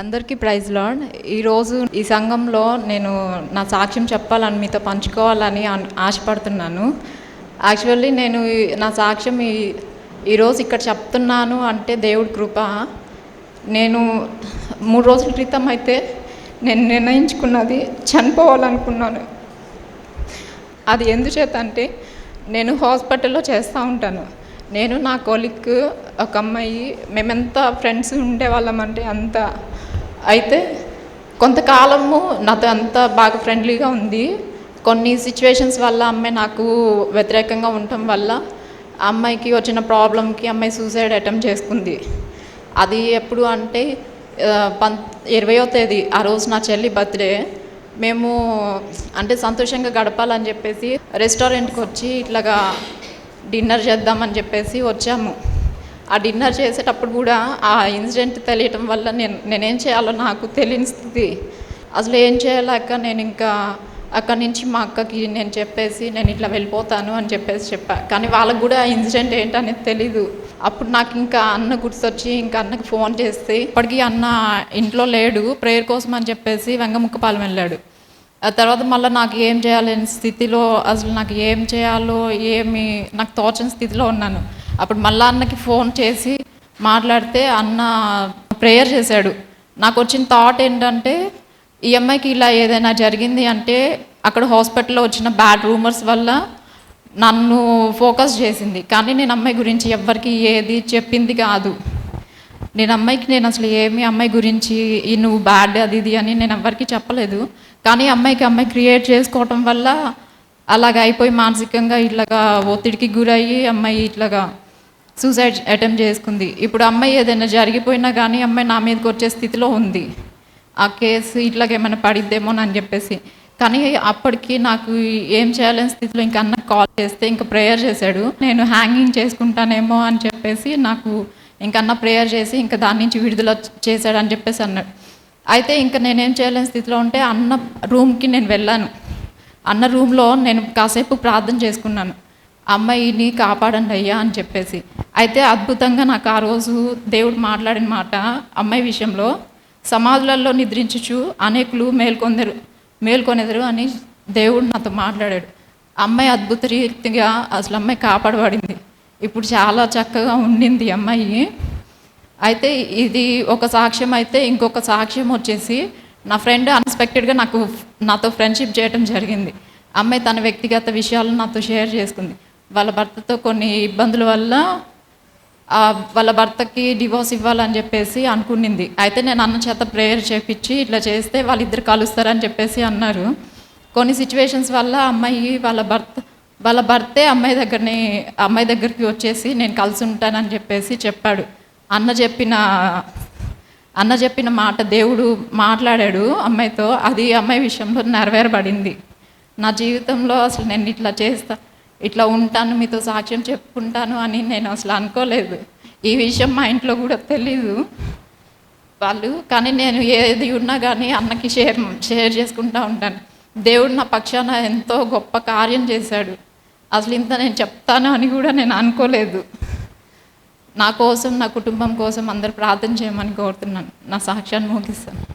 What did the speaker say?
అందరికీ praise lord ఈరోజు ఈ సంఘంలో నేను నా సాక్ష్యం చెప్పాలని మీతో పంచుకోవాలని ఆశపడుతున్నాను. యాక్చువల్లీ నేను నా సాక్ష్యం ఈ ఈరోజు ఇక్కడ చెప్తున్నాను అంటే దేవుడి కృప. నేను మూడు రోజుల క్రితం అయితే నేను నిర్ణయించుకున్నది చనిపోవాలనుకున్నాను. అది ఎందుచేత అంటే నేను హాస్పిటల్లో చేస్తూ ఉంటాను. నేను నా కొలిక్ ఒక అమ్మాయి మేమెంత ఫ్రెండ్స్ ఉండేవాళ్ళం అంటే అంత అయితే కొంతకాలము నాతో అంత బాగా ఫ్రెండ్లీగా ఉంది. కొన్ని సిచ్యువేషన్స్ వల్ల అమ్మాయి నాకు వ్యతిరేకంగా ఉండటం వల్ల అమ్మాయికి వచ్చిన ప్రాబ్లంకి అమ్మాయి సూసైడ్ అటెంప్ట్ చేసుకుంది. అది ఎప్పుడు అంటే పన్ ఇరవయో తేదీ ఆ రోజు నా చెల్లి బర్త్డే మేము అంటే సంతోషంగా గడపాలని చెప్పేసి రెస్టారెంట్కి వచ్చి ఇట్లాగా డిన్నర్ చేద్దామని చెప్పేసి వచ్చాము. ఆ డిన్నర్ చేసేటప్పుడు కూడా ఆ ఇన్సిడెంట్ తెలియటం వల్ల నేను నేనేం చేయాలో నాకు తెలియని స్థితి. అసలు ఏం చేయలేక నేను ఇంకా అక్కడి నుంచి మా అక్కకి నేను చెప్పేసి నేను ఇట్లా వెళ్ళిపోతాను అని చెప్పేసి చెప్పా. కానీ వాళ్ళకు కూడా ఆ ఇన్సిడెంట్ ఏంటనేది తెలీదు. అప్పుడు నాకు ఇంకా అన్న గుర్తొచ్చి ఇంకా అన్నకి ఫోన్ చేస్తే ఇప్పటికీ అన్న ఇంట్లో లేడు ప్రేయర్ కోసం అని చెప్పేసి వెంగముక్కపాలెం వెళ్ళాడు. ఆ తర్వాత మళ్ళీ నాకు ఏం చేయాలని స్థితిలో అసలు నాకు ఏం చేయాలో ఏమి నాకు తోచని స్థితిలో ఉన్నాను. అప్పుడు మళ్ళీ అన్నకి ఫోన్ చేసి మాట్లాడితే అన్న ప్రేయర్ చేశాడు. నాకు వచ్చిన థాట్ ఏంటంటే ఈ అమ్మాయికి ఇలా ఏదైనా జరిగింది అంటే అక్కడ హాస్పిటల్లో వచ్చిన బ్యాడ్ రూమర్స్ వల్ల నన్ను ఫోకస్ చేసింది. కానీ నేను అమ్మాయి గురించి ఎవ్వరికి ఏది చెప్పింది కాదు. నేను అమ్మాయికి నేను అసలు ఏమి అమ్మాయి గురించి ఈ నువ్వు బ్యాడ్ అది ఇది అని నేను ఎవ్వరికి చెప్పలేదు. కానీ అమ్మాయికి అమ్మాయి క్రియేట్ చేసుకోవటం వల్ల అలాగ అయిపోయి మానసికంగా ఇట్లాగా ఒత్తిడికి గురయ్యి అమ్మాయి ఇట్లాగా సూసైడ్ అటెంప్ట్ చేసుకుంది. ఇప్పుడు అమ్మాయి ఏదైనా జరిగిపోయినా కానీ అమ్మాయి నా మీదకి వచ్చే స్థితిలో ఉంది. ఆ కేసు ఇట్లాగేమైనా పడిద్దేమో అని చెప్పేసి. కానీ అప్పటికి నాకు ఏం చేయాలని స్థితిలో ఇంకా అన్న కాల్ చేస్తే ఇంకా ప్రేయర్ చేశాడు. నేను హ్యాంగింగ్ చేసుకుంటానేమో అని చెప్పేసి నాకు ఇంకా అన్న ప్రేయర్ చేసి ఇంకా దాని నుంచి విడుదల చేశాడు అని చెప్పేసి అన్నాడు. అయితే ఇంకా నేనేం చేయలేని స్థితిలో ఉంటే అన్న రూమ్కి నేను వెళ్ళాను. అన్న రూమ్లో నేను కాసేపు ప్రార్థన చేసుకున్నాను. అమ్మాయిని కాపాడండి అయ్యా అని చెప్పేసి. అయితే అద్భుతంగా నాకు ఆ రోజు దేవుడు మాట్లాడిన మాట అమ్మాయి విషయంలో సమాధులలో నిద్రించుచు అనేకులు మేల్కొందరు మేల్కొనెదరు అని దేవుడు నాతో మాట్లాడాడు. అమ్మాయి అద్భుత రీతిగా అసలు అమ్మాయి కాపాడబడింది. ఇప్పుడు చాలా చక్కగా ఉండింది అమ్మాయి. అయితే ఇది ఒక సాక్ష్యం అయితే ఇంకొక సాక్ష్యం వచ్చేసి నా ఫ్రెండ్ అన్ఎక్స్పెక్టెడ్గా నాకు నాతో ఫ్రెండ్షిప్ చేయడం జరిగింది. అమ్మాయి తన వ్యక్తిగత విషయాలను నాతో షేర్ చేసుకుంది. వాళ్ళ భర్తతో కొన్ని ఇబ్బందుల వల్ల వాళ్ళ భర్తకి డివోర్స్ ఇవ్వాలని చెప్పేసి అనుకునింది. అయితే నేను అన్న చేత ప్రేయర్ చేపించి ఇట్లా చేస్తే వాళ్ళిద్దరు కలుస్తారని చెప్పేసి అన్నారు. కొన్ని సిచ్యువేషన్స్ వల్ల అమ్మాయి వాళ్ళ భర్త వాళ్ళ భర్తే అమ్మాయి దగ్గరని అమ్మాయి దగ్గరికి వచ్చేసి నేను కలిసి ఉంటానని చెప్పేసి చెప్పాడు. అన్న చెప్పిన అన్న చెప్పిన మాట దేవుడు మాట్లాడాడు అమ్మాయితో. అది అమ్మాయి విషయంలో నెరవేరబడింది. నా జీవితంలో అసలు నేను ఇట్లా చేస్తా ఇట్లా ఉంటాను మీతో సాక్ష్యం చెప్పుకుంటాను అని నేను అసలు అనుకోలేదు. ఈ విషయం మా ఇంట్లో కూడా తెలీదు. వాళ్ళు కానీ నేను ఏది ఉన్నా కానీ అన్నకి షేర్ షేర్ చేసుకుంటూ ఉంటాను. దేవుడు నా పక్షాన ఎంతో గొప్ప కార్యం చేశాడు. అసలు ఇంత నేను చెప్తాను అని కూడా నేను అనుకోలేదు. నా కోసం నా కుటుంబం కోసం అందరు ప్రార్థన చేయమని కోరుతున్నాను. నా సాక్ష్యాన్ని ముగిస్తాను.